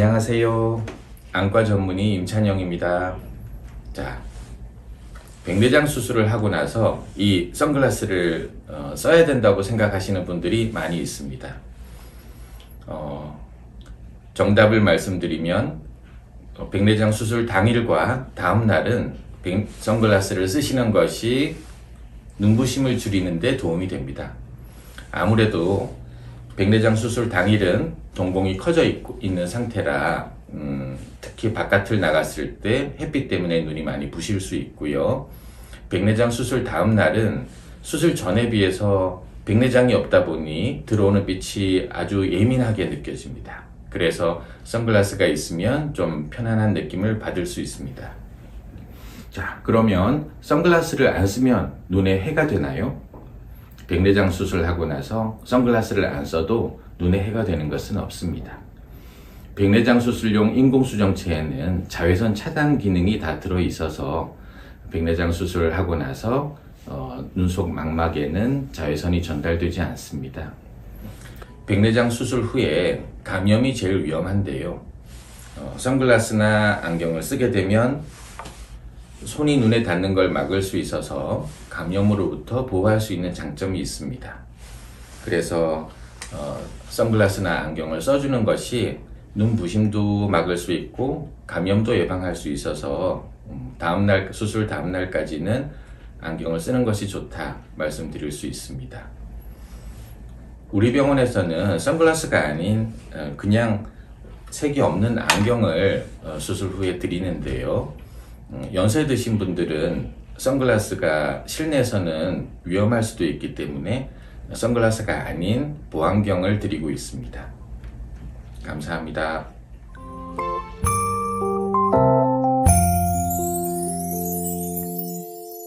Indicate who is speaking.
Speaker 1: 안녕하세요. 안과 전문의 임찬영입니다. 자, 백내장 수술을 하고 나서 이 선글라스를 어, 써야 된다고 생각하시는 분들이 많이 있습니다. 어, 정답을 말씀드리면 어, 백내장 수술 당일과 다음 날은 백- 선글라스를 쓰시는 것이 눈부심을 줄이는데 도움이 됩니다. 아무래도 백내장 수술 당일은 동공이 커져 있고, 있는 상태라 음, 특히 바깥을 나갔을 때 햇빛 때문에 눈이 많이 부실 수 있고요. 백내장 수술 다음 날은 수술 전에 비해서 백내장이 없다 보니 들어오는 빛이 아주 예민하게 느껴집니다. 그래서 선글라스가 있으면 좀 편안한 느낌을 받을 수 있습니다. 자, 그러면 선글라스를 안 쓰면 눈에 해가 되나요? 백내장 수술하고 나서 선글라스를 안 써도 눈에 해가 되는 것은 없습니다. 백내장 수술용 인공수정체에는 자외선 차단 기능이 다 들어 있어서 백내장 수술을 하고 나서 어, 눈속 망막에는 자외선이 전달되지 않습니다. 백내장 수술 후에 감염이 제일 위험한데요. 어, 선글라스나 안경을 쓰게 되면 손이 눈에 닿는 걸 막을 수 있어서 감염으로부터 보호할 수 있는 장점이 있습니다. 그래서 어, 선글라스나 안경을 써주는 것이 눈 부심도 막을 수 있고 감염도 예방할 수 있어서 음, 다음날 수술 다음 날까지는 안경을 쓰는 것이 좋다 말씀드릴 수 있습니다. 우리 병원에서는 선글라스가 아닌 어, 그냥 색이 없는 안경을 어, 수술 후에 드리는데요. 음, 연세 드신 분들은 선글라스가 실내에서는 위험할 수도 있기 때문에 선글라스가 아닌 보안경을 드리고 있습니다. 감사합니다.